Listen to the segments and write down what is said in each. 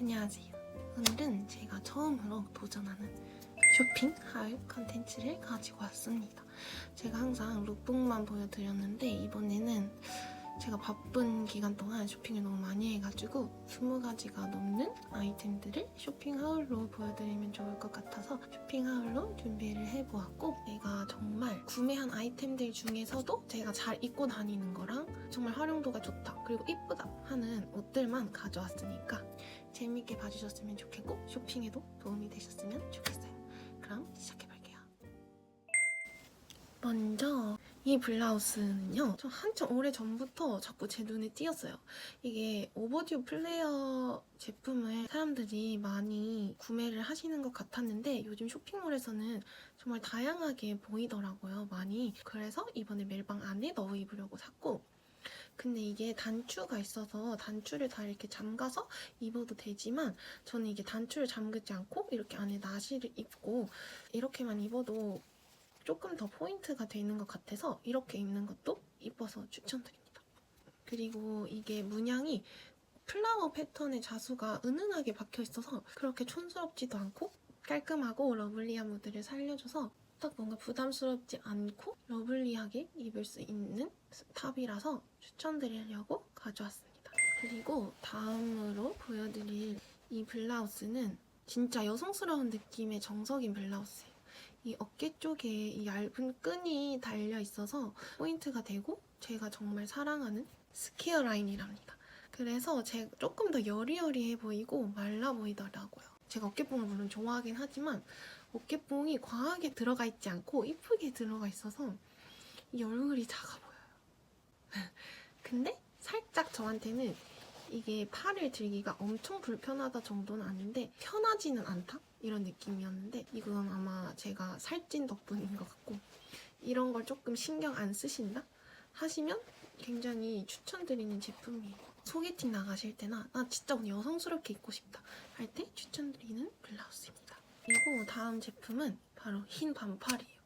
안녕하세요. 오늘은 제가 처음으로 도전하는 쇼핑 하울 컨텐츠를 가지고 왔습니다. 제가 항상 룩북만 보여드렸는데 이번에는 제가 바쁜 기간 동안 쇼핑을 너무 많이 해가지고 20가지가 넘는 아이템들을 쇼핑 하울로 보여드리면 좋을 것 같아서 쇼핑 하울로 준비를 해보았고 제가 정말 구매한 아이템들 중에서도 제가 잘 입고 다니는 거랑 정말 활용도가 좋다 그리고 이쁘다 하는 옷들만 가져왔으니까 재밌게 봐주셨으면 좋겠고 쇼핑에도 도움이 되셨으면 좋겠어요. 그럼 시작해볼게요. 먼저 이 블라우스는요. 저 한참 오래 전부터 자꾸 제 눈에 띄었어요. 이게 오버듀 플레이어 제품을 사람들이 많이 구매를 하시는 것 같았는데 요즘 쇼핑몰에서는 정말 다양하게 보이더라고요. 많이. 그래서 이번에 멜방 안에 넣어 입으려고 샀고 근데 이게 단추가 있어서 단추를 다 이렇게 잠가서 입어도 되지만 저는 이게 단추를 잠그지 않고 이렇게 안에 나시를 입고 이렇게만 입어도 조금 더 포인트가 되는 것 같아서 이렇게 입는 것도 이뻐서 추천드립니다. 그리고 이게 문양이 플라워 패턴의 자수가 은은하게 박혀 있어서 그렇게 촌스럽지도 않고 깔끔하고 러블리한 무드를 살려줘서 딱 뭔가 부담스럽지 않고 러블리하게 입을 수 있는 탑이라서 추천드리려고 가져왔습니다. 그리고 다음으로 보여드릴 이 블라우스는 진짜 여성스러운 느낌의 정석인 블라우스예요. 이 어깨 쪽에 이 얇은 끈이 달려 있어서 포인트가 되고 제가 정말 사랑하는 스퀘어 라인이랍니다. 그래서 제가 조금 더 여리여리해 보이고 말라 보이더라고요. 제가 어깨뽕을 물론 좋아하긴 하지만 어깨뽕이 과하게 들어가 있지 않고 이쁘게 들어가 있어서 이 얼굴이 작아 보여요. 근데 살짝 저한테는 이게 팔을 들기가 엄청 불편하다 정도는 아닌데 편하지는 않다? 이런 느낌이었는데 이건 아마 제가 살찐 덕분인 것 같고 이런 걸 조금 신경 안 쓰신다? 하시면 굉장히 추천드리는 제품이에요. 소개팅 나가실 때나 나 진짜 오늘 여성스럽게 입고 싶다 할 때 추천드리는 블라우스입니다. 그리고 다음 제품은 바로 흰 반팔이에요.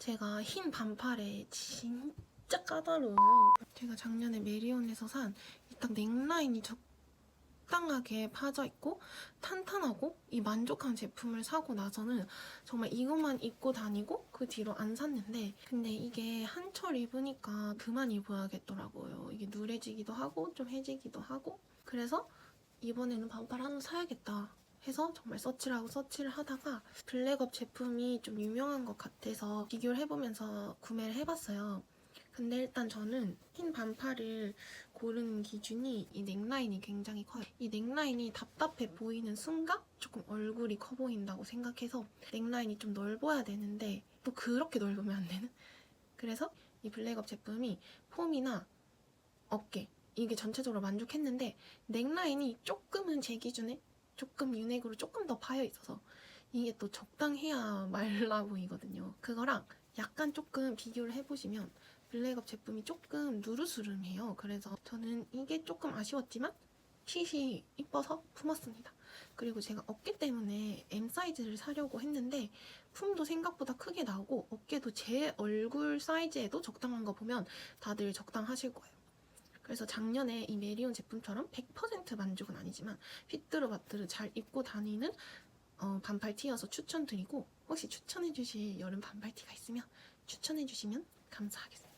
제가 흰 반팔에 진짜 까다로워요. 제가 작년에 메리온에서 산이딱 넥라인이 적 당하게 파져 있고 탄탄하고 이 만족한 제품을 사고 나서는 정말 이것만 입고 다니고 그 뒤로 안 샀는데 근데 이게 한철 입으니까 그만 입어야겠더라고요. 이게 누래지기도 하고 좀 해지기도 하고 그래서 이번에는 반팔 하나 사야겠다 해서 정말 서치를 하고 서치를 하다가 블랙업 제품이 좀 유명한 것 같아서 비교를 해보면서 구매를 해봤어요. 근데 일단 저는 흰 반팔을 고르는 기준이 이 넥라인이 굉장히 커요. 이 넥라인이 답답해 보이는 순간 조금 얼굴이 커 보인다고 생각해서 넥라인이 좀 넓어야 되는데 또 그렇게 넓으면 안 되는? 그래서 이 블랙업 제품이 폼이나 어깨 이게 전체적으로 만족했는데 넥라인이 조금은 제 기준에 조금 유넥으로 조금 더 파여 있어서 이게 또 적당해야 말라 보이거든요. 그거랑 약간 조금 비교를 해보시면 블랙업 제품이 조금 누르스름해요. 그래서 저는 이게 조금 아쉬웠지만 핏이 이뻐서 품었습니다. 그리고 제가 어깨 때문에 M 사이즈를 사려고 했는데 품도 생각보다 크게 나오고 어깨도 제 얼굴 사이즈에도 적당한 거 보면 다들 적당하실 거예요. 그래서 작년에 이 메리온 제품처럼 100% 만족은 아니지만 핏드르 바트를 잘 입고 다니는 어, 반팔 티여서 추천드리고 혹시 추천해주실 여름 반팔 티가 있으면 추천해주시면 감사하겠습니다.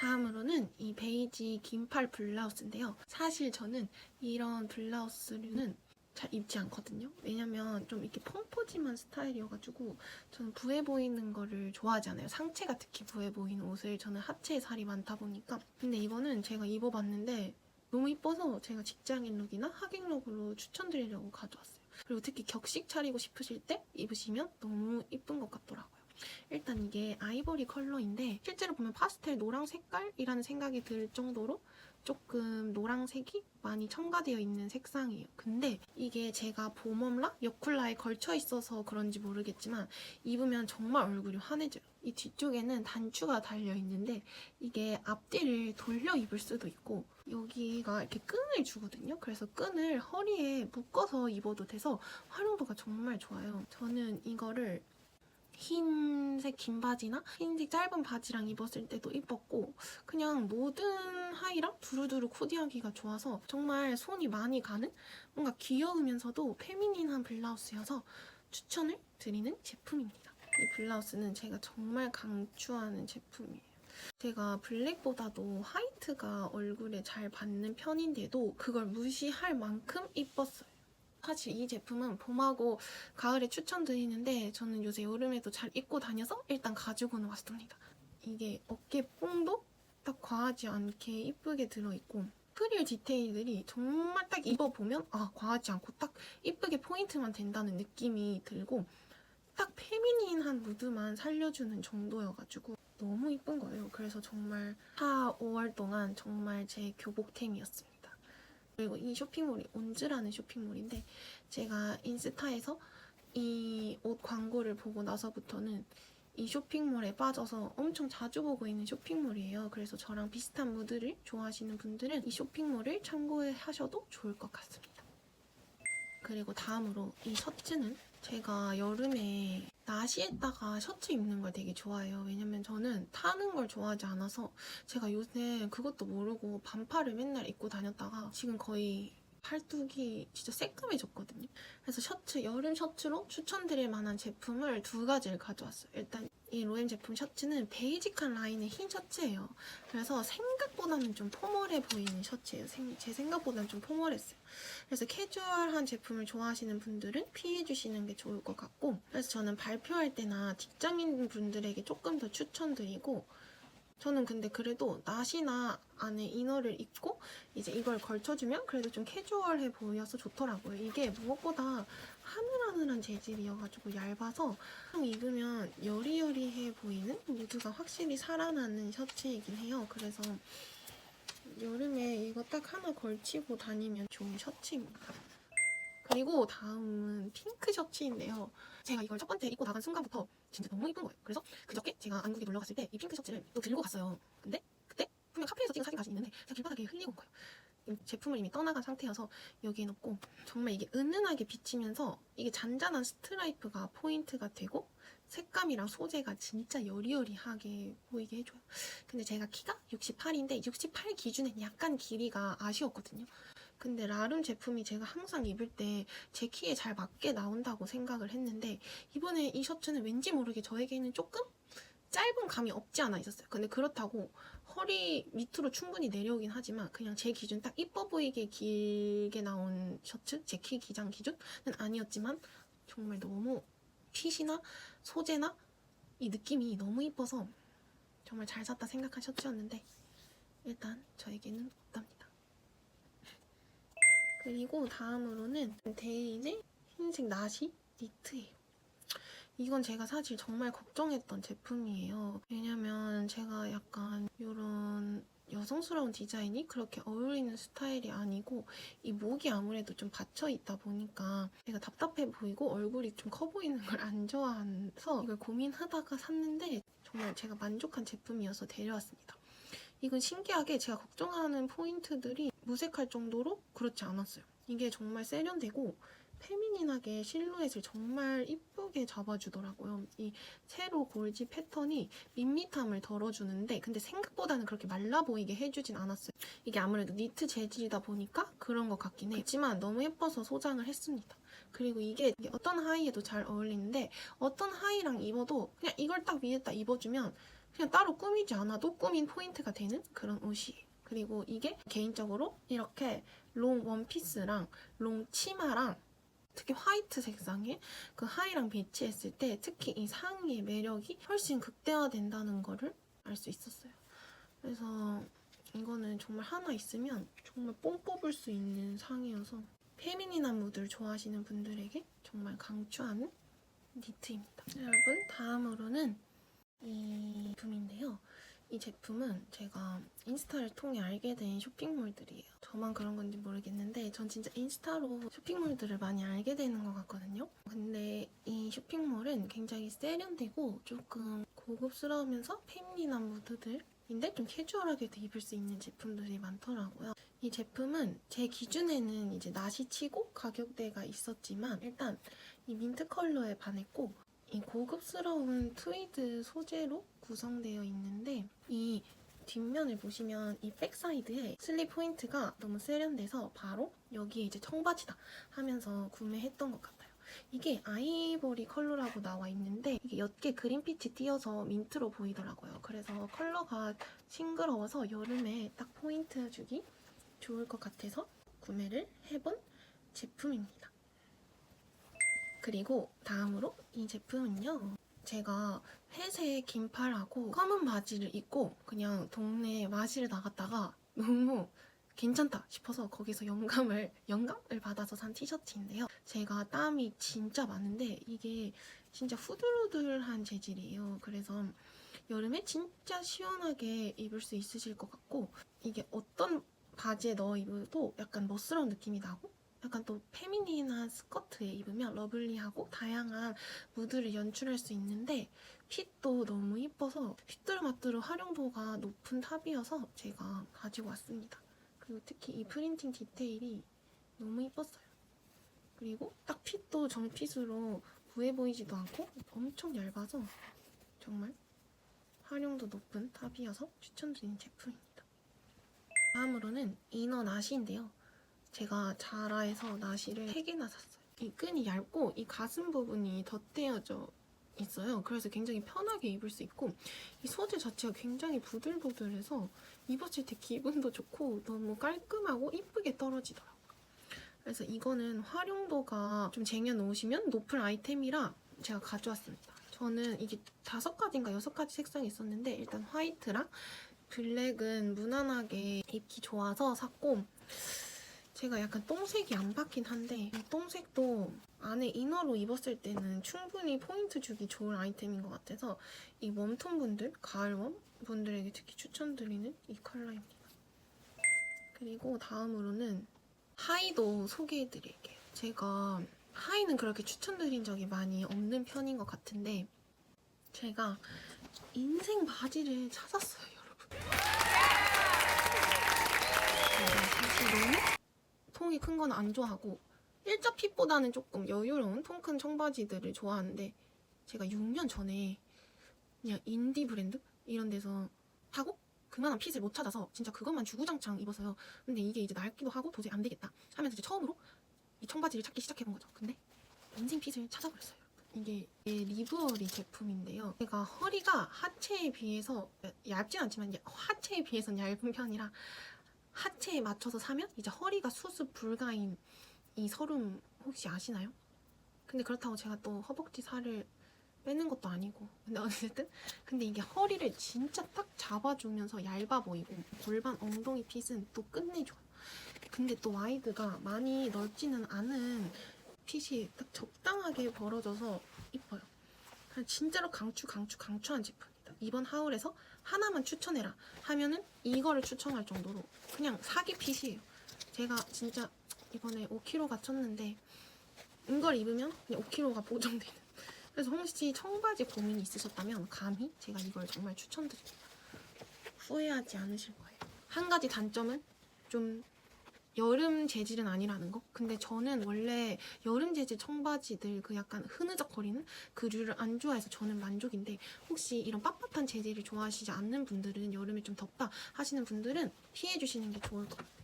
다음으로는 이 베이지 긴팔 블라우스인데요. 사실 저는 이런 블라우스는 잘 입지 않거든요. 왜냐면 좀 이렇게 펑퍼짐한 스타일이어가지고 저는 부해 보이는 거를 좋아하지 않아요. 상체가 특히 부해 보이는 옷을 저는 하체에 살이 많다 보니까. 근데 이거는 제가 입어봤는데 너무 이뻐서 제가 직장인 룩이나 하객 룩으로 추천드리려고 가져왔어요. 그리고 특히 격식 차리고 싶으실 때 입으시면 너무 이쁜 것 같더라고요. 일단 이게 아이보리 컬러인데 실제로 보면 파스텔 노랑 색깔이라는 생각이 들 정도로 조금 노랑색이 많이 첨가되어 있는 색상이에요. 근데 이게 제가 봄웜라 여쿨라에 걸쳐 있어서 그런지 모르겠지만 입으면 정말 얼굴이 환해져요. 이 뒤쪽에는 단추가 달려 있는데 이게 앞뒤를 돌려 입을 수도 있고 여기가 이렇게 끈을 주거든요. 그래서 끈을 허리에 묶어서 입어도 돼서 활용도가 정말 좋아요. 저는 이거를 흰색 긴 바지나 흰색 짧은 바지랑 입었을 때도 이뻤고 그냥 모든 하의랑 두루두루 코디하기가 좋아서 정말 손이 많이 가는 뭔가 귀여우면서도 페미닌한 블라우스여서 추천을 드리는 제품입니다. 이 블라우스는 제가 정말 강추하는 제품이에요. 제가 블랙보다도 화이트가 얼굴에 잘 받는 편인데도 그걸 무시할 만큼 이뻤어요. 사실 이 제품은 봄하고 가을에 추천드리는데 저는 요새 여름에도 잘 입고 다녀서 일단 가지고는 왔습니다. 이게 어깨 뽕도 딱 과하지 않게 이쁘게 들어있고 프릴 디테일들이 정말 딱 입어보면 아 과하지 않고 딱 이쁘게 포인트만 된다는 느낌이 들고 딱 페미닌한 무드만 살려주는 정도여가지고 너무 이쁜 거예요. 그래서 정말 4, 5월 동안 정말 제 교복템이었습니다. 그리고 이 쇼핑몰이 온즈라는 쇼핑몰인데 제가 인스타에서 이 옷 광고를 보고 나서부터는 이 쇼핑몰에 빠져서 엄청 자주 보고 있는 쇼핑몰이에요. 그래서 저랑 비슷한 무드를 좋아하시는 분들은 이 쇼핑몰을 참고하셔도 좋을 것 같습니다. 그리고 다음으로 이 셔츠는 제가 여름에 나시에다가 셔츠 입는 걸 되게 좋아해요. 왜냐면 저는 타는 걸 좋아하지 않아서 제가 요새 그것도 모르고 반팔을 맨날 입고 다녔다가 지금 거의 팔뚝이 진짜 새까매졌거든요. 그래서 셔츠, 여름 셔츠로 추천드릴 만한 제품을 두 가지를 가져왔어요. 일단 이 로엠 제품 셔츠는 베이직한 라인의 흰 셔츠예요. 그래서 생각보다는 좀 포멀해 보이는 셔츠예요. 생- 제 생각보다는 좀 포멀했어요. 그래서 캐주얼한 제품을 좋아하시는 분들은 피해주시는 게 좋을 것 같고 그래서 저는 발표할 때나 직장인 분들에게 조금 더 추천드리고 저는 근데 그래도 나시나 안에 이너를 입고 이제 이걸 걸쳐주면 그래도 좀 캐주얼해 보여서 좋더라고요. 이게 무엇보다 하늘하늘한 재질이어가지고 얇아서 좀 입으면 여리여리해 보이는 무드가 확실히 살아나는 셔츠이긴 해요. 그래서 여름에 이거 딱 하나 걸치고 다니면 좋은 셔츠입니다. 그리고 다음은 핑크 셔츠인데요. 제가 이걸 첫 번째 입고 나간 순간부터 진짜 너무 이쁜 거예요. 그래서 그저께 제가 안국에 놀러 갔을 때 이 핑크 셔츠를 또 들고 갔어요. 근데 그때 분명 카페에서 찍은 사진까지 있는데 제가 길바닥에 흘리고 온 거예요. 이 제품을 이미 떠나간 상태여서 여기에 놓고 정말 이게 은은하게 비치면서 이게 잔잔한 스트라이프가 포인트가 되고 색감이랑 소재가 진짜 여리여리하게 보이게 해줘요. 근데 제가 키가 68인데 68 기준엔 약간 길이가 아쉬웠거든요. 근데 라룸 제품이 제가 항상 입을 때 제 키에 잘 맞게 나온다고 생각을 했는데 이번에 이 셔츠는 왠지 모르게 저에게는 조금 짧은 감이 없지 않아 있었어요. 근데 그렇다고 허리 밑으로 충분히 내려오긴 하지만 그냥 제 기준 딱 이뻐 보이게 길게 나온 셔츠 제 키 기장 기준은 아니었지만 정말 너무 핏이나 소재나 이 느낌이 너무 이뻐서 정말 잘 샀다 생각한 셔츠였는데 일단 저에게는 없답니다. 그리고 다음으로는 데일의 흰색 나시 니트예요. 이건 제가 사실 정말 걱정했던 제품이에요. 왜냐면 제가 약간 이런 여성스러운 디자인이 그렇게 어울리는 스타일이 아니고 이 목이 아무래도 좀 받쳐 있다 보니까 제가 답답해 보이고 얼굴이 좀 커 보이는 걸 안 좋아해서 이걸 고민하다가 샀는데 정말 제가 만족한 제품이어서 데려왔습니다. 이건 신기하게 제가 걱정하는 포인트들이 무색할 정도로 그렇지 않았어요. 이게 정말 세련되고 페미닌하게 실루엣을 정말 이쁘게 잡아주더라고요. 이 세로 골지 패턴이 밋밋함을 덜어주는데 근데 생각보다는 그렇게 말라 보이게 해주진 않았어요. 이게 아무래도 니트 재질이다 보니까 그런 것 같긴 해요. 하지만 너무 예뻐서 소장을 했습니다. 그리고 이게 어떤 하의에도 잘 어울리는데 어떤 하의랑 입어도 그냥 이걸 딱 위에다 입어주면 그냥 따로 꾸미지 않아도 꾸민 포인트가 되는 그런 옷이에요. 그리고 이게 개인적으로 이렇게 롱 원피스랑 롱 치마랑 특히 화이트 색상의 그 하의랑 배치했을 때 특히 이 상의의 매력이 훨씬 극대화된다는 거를 알 수 있었어요. 그래서 이거는 정말 하나 있으면 정말 뽕 뽑을 수 있는 상의여서 페미닌한 무드를 좋아하시는 분들에게 정말 강추하는 니트입니다. 여러분 다음으로는 이 제품인데요. 이 제품은 제가 인스타를 통해 알게 된 쇼핑몰들이에요. 저만 그런 건지 모르겠는데 전 진짜 인스타로 쇼핑몰들을 많이 알게 되는 것 같거든요. 근데 이 쇼핑몰은 굉장히 세련되고 조금 고급스러우면서 페미닌한 무드들 인데 좀 캐주얼하게도 입을 수 있는 제품들이 많더라고요. 이 제품은 제 기준에는 이제 낯이 치고 가격대가 있었지만 일단 이 민트 컬러에 반했고 이 고급스러운 트위드 소재로 구성되어 있는데 이 뒷면을 보시면 이 백사이드에 슬립 포인트가 너무 세련돼서 바로 여기에 이제 청바지다 하면서 구매했던 것 같아요. 이게 아이보리 컬러라고 나와 있는데 이게 옅게 그린빛이 띄어서 민트로 보이더라고요. 그래서 컬러가 싱그러워서 여름에 딱 포인트 주기 좋을 것 같아서 구매를 해본 제품입니다. 그리고 다음으로 이 제품은요. 제가 회색 긴팔하고 검은 바지를 입고 그냥 동네 마실 나갔다가 너무 괜찮다 싶어서 거기서 영감을 영감을 받아서 산 티셔츠인데요. 제가 땀이 진짜 많은데 이게 진짜 후들후들한 재질이에요. 그래서 여름에 진짜 시원하게 입을 수 있으실 것 같고 이게 어떤 바지에 넣어 입어도 약간 멋스러운 느낌이 나고 약간 또 페미닌한 스커트에 입으면 러블리하고 다양한 무드를 연출할 수 있는데 핏도 너무 이뻐서 휘뚜루마뚜루 활용도가 높은 탑이어서 제가 가지고 왔습니다. 그리고 특히 이 프린팅 디테일이 너무 이뻤어요. 그리고 딱 핏도 정핏으로 부해 보이지도 않고 엄청 얇아서 정말 활용도 높은 탑이어서 추천드리는 제품입니다. 다음으로는 이너 나시인데요. 제가 자라에서 나시를 3개나 샀어요. 이 끈이 얇고 이 가슴 부분이 덧대어져 있어요. 그래서 굉장히 편하게 입을 수 있고 이 소재 자체가 굉장히 부들부들해서 입었을 때 기분도 좋고 너무 깔끔하고 이쁘게 떨어지더라고요. 그래서 이거는 활용도가 좀 쟁여놓으시면 높을 아이템이라 제가 가져왔습니다. 저는 이게 다섯 가지인가 여섯 가지 색상이 있었는데 일단 화이트랑 블랙은 무난하게 입기 좋아서 샀고 제가 약간 똥색이 안 받긴 한데 이 똥색도 안에 이너로 입었을 때는 충분히 포인트 주기 좋은 아이템인 것 같아서 이 웜톤 분들, 가을 웜 분들에게 특히 추천드리는 이 컬러입니다. 그리고 다음으로는 하이도 소개해드릴게요. 제가 하이는 그렇게 추천드린 적이 많이 없는 편인 것 같은데 제가 인생 바지를 찾았어요, 여러분. 통이 큰건 안 좋아하고 일자 핏보다는 조금 여유로운 통 큰 청바지들을 좋아하는데 제가 6년 전에 그냥 인디 브랜드 이런 데서 하고 그만한 핏을 못 찾아서 진짜 그것만 주구장창 입었어요. 근데 이게 이제 낡기도 하고 도저히 안 되겠다 하면서 이제 처음으로 이 청바지를 찾기 시작해본 거죠. 근데 인생 핏을 찾아버렸어요. 이게 리브어리 제품인데요. 제가 허리가 하체에 비해서 얇진 않지만 하체에 비해서는 얇은 편이라 하체에 맞춰서 사면 이제 허리가 수습 불가인 이 서름 혹시 아시나요? 근데 그렇다고 제가 또 허벅지 살을 빼는 것도 아니고 근데 어쨌든 근데 이게 허리를 진짜 딱 잡아주면서 얇아 보이고 골반 엉덩이 핏은 또 끝내줘요. 근데 또 와이드가 많이 넓지는 않은 핏이 딱 적당하게 벌어져서 이뻐요. 진짜로 강추 강추 강추한 제품이다. 이번 하울에서 하나만 추천해라 하면은 이거를 추천할 정도로 그냥 사기 핏이에요. 제가 진짜 이번에 5kg가 쪘는데 이걸 입으면 그냥 5kg가 보정되는. 그래서 혹시 청바지 고민이 있으셨다면 감히 제가 이걸 정말 추천드립니다. 후회하지 않으실 거예요. 한 가지 단점은 좀 여름 재질은 아니라는 거. 근데 저는 원래 여름 재질 청바지들 그 약간 흐느적거리는 그 류를 안 좋아해서 저는 만족인데 혹시 이런 빳빳한 재질을 좋아하시지 않는 분들은 여름에 좀 덥다 하시는 분들은 피해 주시는 게 좋을 것 같아요.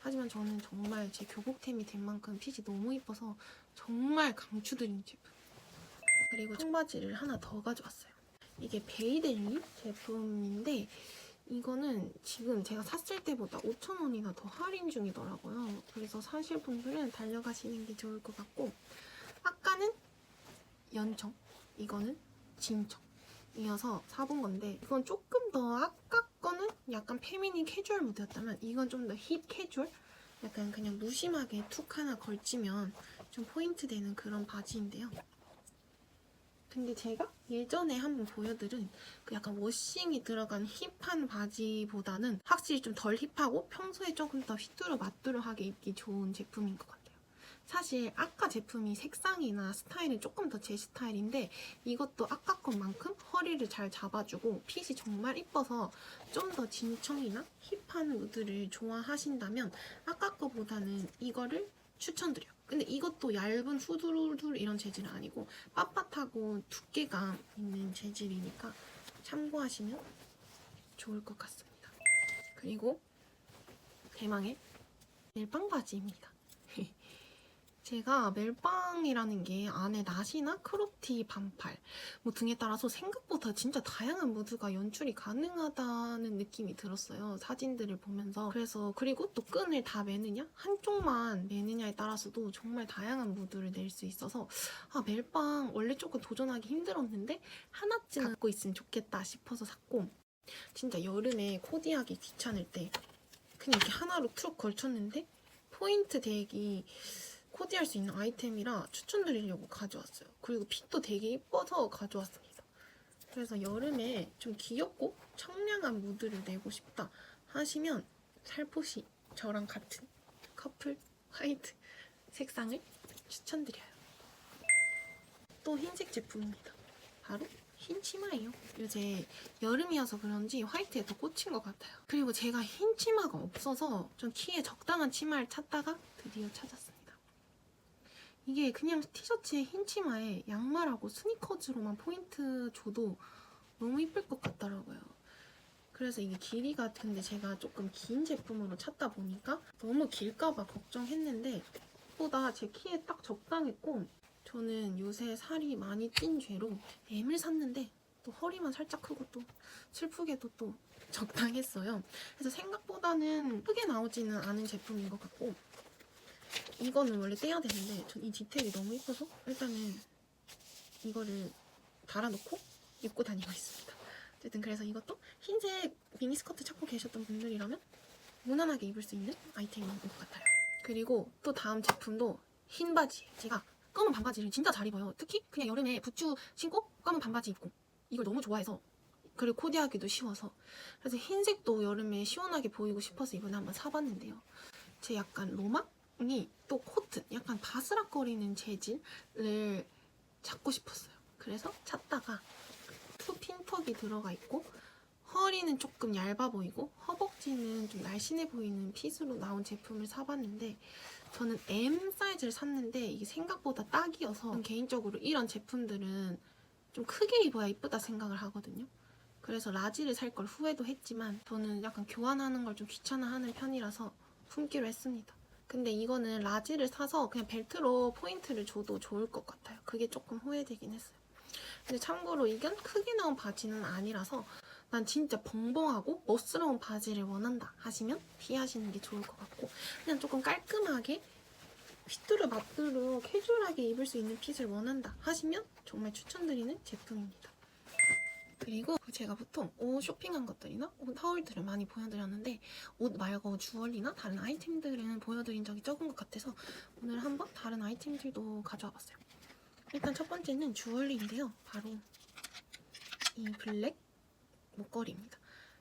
하지만 저는 정말 제 교복템이 된 만큼 핏이 너무 이뻐서 정말 강추드리는 제품. 그리고 청바지를 하나 더 가져왔어요. 이게 베이델리 제품인데 이거는 지금 제가 샀을 때보다 5,000원이나 더 할인 중이더라고요. 그래서 사실 분들은 달려가시는 게 좋을 것 같고 아까는 연청, 이거는 진청. 이어서 사본 건데 이건 조금 더 아까 거는 약간 페미닌 캐주얼 무드였다면 이건 좀 더 힙 캐주얼? 약간 그냥 무심하게 툭 하나 걸치면 좀 포인트 되는 그런 바지인데요. 근데 제가 예전에 한번 보여드린 그 약간 워싱이 들어간 힙한 바지보다는 확실히 좀 덜 힙하고 평소에 조금 더 휘뚜루 마뚜루하게 입기 좋은 제품인 것 같아요. 사실 아까 제품이 색상이나 스타일은 조금 더 제 스타일인데 이것도 아까 것만큼 허리를 잘 잡아주고 핏이 정말 이뻐서 좀 더 진청이나 힙한 무드를 좋아하신다면 아까 거보다는 이거를 추천드려요. 근데 이것도 얇은 후두루둘 이런 재질은 아니고 빳빳하고 두께감 있는 재질이니까 참고하시면 좋을 것 같습니다. 그리고 대망의 멜빵 바지입니다. 제가 멜빵이라는 게 안에 나시나 크롭티 반팔 뭐 등에 따라서 생각보다 진짜 다양한 무드가 연출이 가능하다는 느낌이 들었어요. 사진들을 보면서. 그래서 그리고 또 끈을 다 매느냐? 한쪽만 매느냐에 따라서도 정말 다양한 무드를 낼 수 있어서 아 멜빵 원래 조금 도전하기 힘들었는데 하나쯤 갖고 있으면 좋겠다 싶어서 샀고 진짜 여름에 코디하기 귀찮을 때 그냥 이렇게 하나로 툭 걸쳤는데 포인트 덱이 코디할 수 있는 아이템이라 추천드리려고 가져왔어요. 그리고 핏도 되게 예뻐서 가져왔습니다. 그래서 여름에 좀 귀엽고 청량한 무드를 내고 싶다 하시면 살포시 저랑 같은 커플 화이트 색상을 추천드려요. 또 흰색 제품입니다. 바로 흰 치마예요. 요새 여름이어서 그런지 화이트에 더 꽂힌 것 같아요. 그리고 제가 흰 치마가 없어서 좀 키에 적당한 치마를 찾다가 드디어 찾았습니다. 이게 그냥 티셔츠에 흰 치마에 양말하고 스니커즈로만 포인트 줘도 너무 이쁠 것 같더라고요. 그래서 이게 길이가 근데 제가 조금 긴 제품으로 찾다 보니까 너무 길까봐 걱정했는데 보다 제 키에 딱 적당했고 저는 요새 살이 많이 찐 죄로 M을 샀는데 또 허리만 살짝 크고 또 슬프게도 또 적당했어요. 그래서 생각보다는 크게 나오지는 않은 제품인 것 같고 이거는 원래 떼야 되는데 전 이 디테일이 너무 예뻐서 일단은 이거를 달아놓고 입고 다니고 있습니다. 어쨌든 그래서 이것도 흰색 미니스커트 찾고 계셨던 분들이라면 무난하게 입을 수 있는 아이템인 것 같아요. 그리고 또 다음 제품도 흰 바지. 제가 검은 반바지를 진짜 잘 입어요. 특히 그냥 여름에 부츠 신고 검은 반바지 입고 이걸 너무 좋아해서 그리고 코디하기도 쉬워서 그래서 흰색도 여름에 시원하게 보이고 싶어서 이번에 한번 사봤는데요. 제 약간 로망이 또 코튼, 약간 바스락거리는 재질을 찾고 싶었어요. 그래서 찾다가 투 핀턱이 들어가 있고 허리는 조금 얇아 보이고 허벅지는 좀 날씬해 보이는 핏으로 나온 제품을 사봤는데 저는 M 사이즈를 샀는데 이게 생각보다 딱이어서 저는 개인적으로 이런 제품들은 좀 크게 입어야 이쁘다 생각을 하거든요. 그래서 라지를 살 걸 후회도 했지만 저는 약간 교환하는 걸 좀 귀찮아하는 편이라서 품기로 했습니다. 근데 이거는 라지를 사서 그냥 벨트로 포인트를 줘도 좋을 것 같아요. 그게 조금 후회되긴 했어요. 근데 참고로 이건 크게 나온 바지는 아니라서 난 진짜 벙벙하고 멋스러운 바지를 원한다 하시면 피하시는 게 좋을 것 같고 그냥 조금 깔끔하게 휘뚜루 마뚜루 캐주얼하게 입을 수 있는 핏을 원한다 하시면 정말 추천드리는 제품입니다. 그리고 제가 보통 옷 쇼핑한 것들이나 옷 하울들을 많이 보여드렸는데 옷 말고 주얼리나 다른 아이템들은 보여드린 적이 적은 것 같아서 오늘 한번 다른 아이템들도 가져와 봤어요. 일단 첫 번째는 주얼리인데요. 바로 이 블랙 목걸이입니다.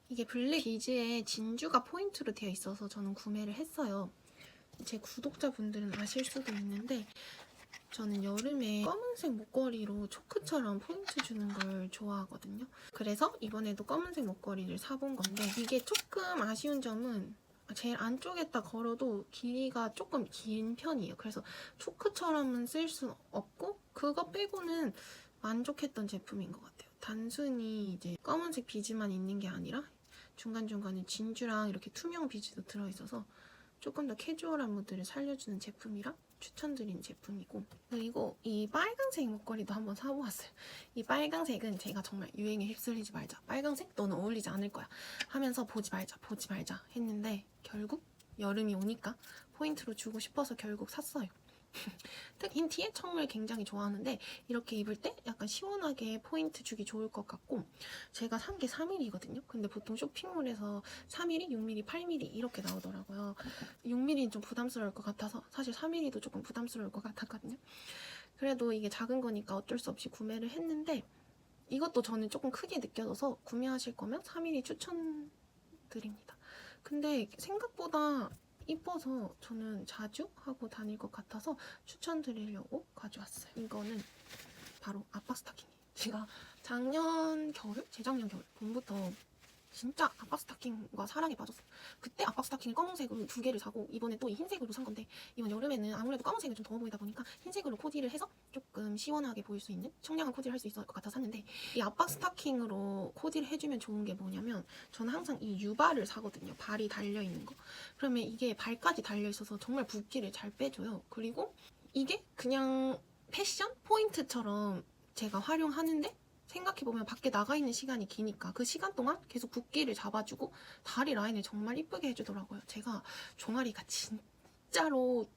이게 블랙 비즈에 진주가 포인트로 되어 있어서 저는 구매를 했어요. 제 구독자분들은 아실 수도 있는데 저는 여름에 검은색 목걸이로 초크처럼 포인트 주는 걸 좋아하거든요. 그래서 이번에도 검은색 목걸이를 사본 건데 이게 조금 아쉬운 점은 제일 안쪽에다 걸어도 길이가 조금 긴 편이에요. 그래서 초크처럼은 쓸 수 없고 그거 빼고는 만족했던 제품인 것 같아요. 단순히 이제 검은색 비즈만 있는 게 아니라 중간중간에 진주랑 이렇게 투명 비즈도 들어있어서 조금 더 캐주얼한 무드를 살려주는 제품이라 추천드리는 제품이고 그리고 이 빨간색 목걸이도 한번 사보았어요. 이 빨간색은 제가 정말 유행에 휩쓸리지 말자. 빨간색 너는 어울리지 않을 거야. 하면서 보지 말자, 보지 말자 했는데 결국 여름이 오니까 포인트로 주고 싶어서 결국 샀어요. 흰 티에 청을 굉장히 좋아하는데 이렇게 입을 때 약간 시원하게 포인트 주기 좋을 것 같고 제가 산 게 3mm거든요. 근데 보통 쇼핑몰에서 3mm, 6mm, 8mm 이렇게 나오더라고요. 6mm는 좀 부담스러울 것 같아서 사실 3mm도 조금 부담스러울 것 같았거든요. 그래도 이게 작은 거니까 어쩔 수 없이 구매를 했는데 이것도 저는 조금 크게 느껴져서 구매하실 거면 3mm 추천드립니다. 근데 생각보다 이뻐서 저는 자주 하고 다닐 것 같아서 추천드리려고 가져왔어요. 이거는 바로 아빠 스타킹이에요. 제가 작년 겨울, 재작년 겨울 봄부터 진짜 압박 스타킹과 사랑에 빠졌어요. 그때 압박 스타킹을 검은색으로 두 개를 사고 이번에 또 이 흰색으로 산 건데 이번 여름에는 아무래도 검은색은 좀 더워 보이다 보니까 흰색으로 코디를 해서 조금 시원하게 보일 수 있는 청량한 코디를 할 수 있을 것 같아 샀는데 이 압박 스타킹으로 코디를 해주면 좋은 게 뭐냐면 저는 항상 이 유발을 사거든요. 발이 달려 있는 거. 그러면 이게 발까지 달려 있어서 정말 붓기를 잘 빼줘요. 그리고 이게 그냥 패션 포인트처럼 제가 활용하는데 생각해보면 밖에 나가 있는 시간이 기니까 그 시간 동안 계속 붓기를 잡아주고 다리 라인을 정말 이쁘게 해주더라고요. 제가 종아리가 진짜로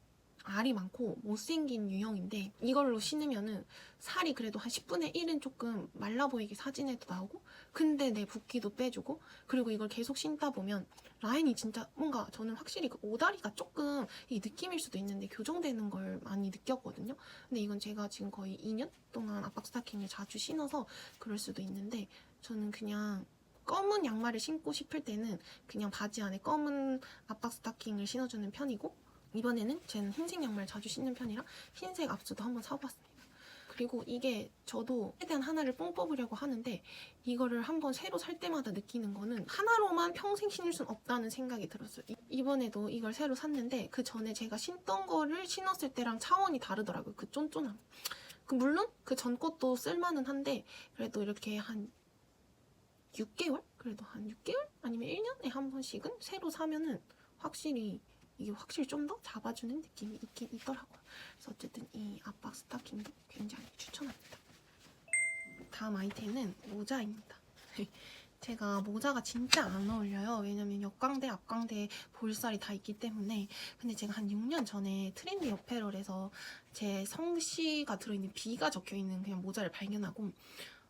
알이 많고 못생긴 유형인데 이걸로 신으면은 살이 그래도 한 10분의 1은 조금 말라 보이게 사진에도 나오고 근데 내 붓기도 빼주고 그리고 이걸 계속 신다 보면 라인이 진짜 뭔가 저는 확실히 그 오다리가 조금 이 느낌일 수도 있는데 교정되는 걸 많이 느꼈거든요. 근데 이건 제가 지금 거의 2년 동안 압박 스타킹을 자주 신어서 그럴 수도 있는데 저는 그냥 검은 양말을 신고 싶을 때는 그냥 바지 안에 검은 압박 스타킹을 신어주는 편이고 이번에는 저는 흰색 양말 자주 신는 편이라 흰색 압수도 한번 사봤습니다. 그리고 이게 저도 최대한 하나를 뽕 뽑으려고 하는데 이거를 한번 새로 살 때마다 느끼는 거는 하나로만 평생 신을 순 없다는 생각이 들었어요. 이- 이번에도 이걸 새로 샀는데 그 전에 제가 신던 거를 신었을 때랑 차원이 다르더라고요. 그 쫀쫀함. 그 물론 그 전 것도 쓸만은 한데 그래도 이렇게 한 6개월? 그래도 한 6개월? 아니면 1년에 한 번씩은 새로 사면은 확실히 이게 확실히 좀 더 잡아주는 느낌이 있긴 있더라고요. 그래서 어쨌든 이 압박 스타킹도 굉장히 추천합니다. 다음 아이템은 모자입니다. 제가 모자가 진짜 안 어울려요. 왜냐면 역광대, 앞광대 볼살이 다 있기 때문에. 근데 제가 한 6년 전에 트렌디 어페럴에서 제 성씨가 들어있는 B가 적혀있는 그냥 모자를 발견하고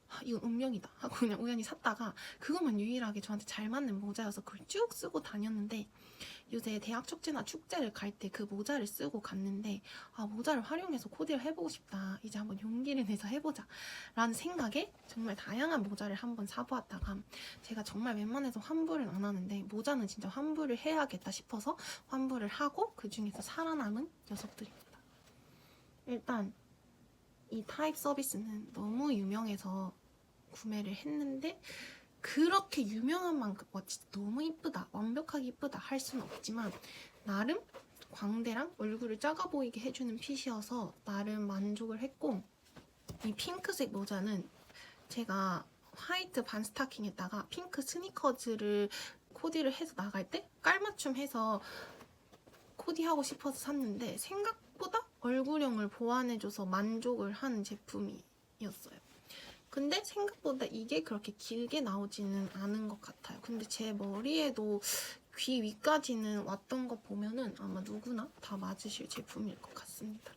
아, 이건 운명이다 하고 그냥 우연히 샀다가 그것만 유일하게 저한테 잘 맞는 모자여서 그걸 쭉 쓰고 다녔는데 요새 대학 축제나 축제를 갈 때 그 모자를 쓰고 갔는데 아 모자를 활용해서 코디를 해보고 싶다. 이제 한번 용기를 내서 해보자. 라는 생각에 정말 다양한 모자를 한번 사보았다가 제가 정말 웬만해서 환불은 안 하는데 모자는 진짜 환불을 해야겠다 싶어서 환불을 하고 그 중에서 살아남은 녀석들입니다. 일단 이 타입 서비스는 너무 유명해서 구매를 했는데 그렇게 유명한 만큼 와 진짜 너무 이쁘다 완벽하게 이쁘다 할 수는 없지만 나름 광대랑 얼굴을 작아 보이게 해주는 핏이어서 나름 만족을 했고 이 핑크색 모자는 제가 화이트 반 스타킹에다가 핑크 스니커즈를 코디를 해서 나갈 때 깔맞춤 해서 코디하고 싶어서 샀는데 생각보다 얼굴형을 보완해줘서 만족을 한 제품이었어요. 근데 생각보다 이게 그렇게 길게 나오지는 않은 것 같아요. 근데 제 머리에도 귀 위까지는 왔던 거 보면은 아마 누구나 다 맞으실 제품일 것 같습니다.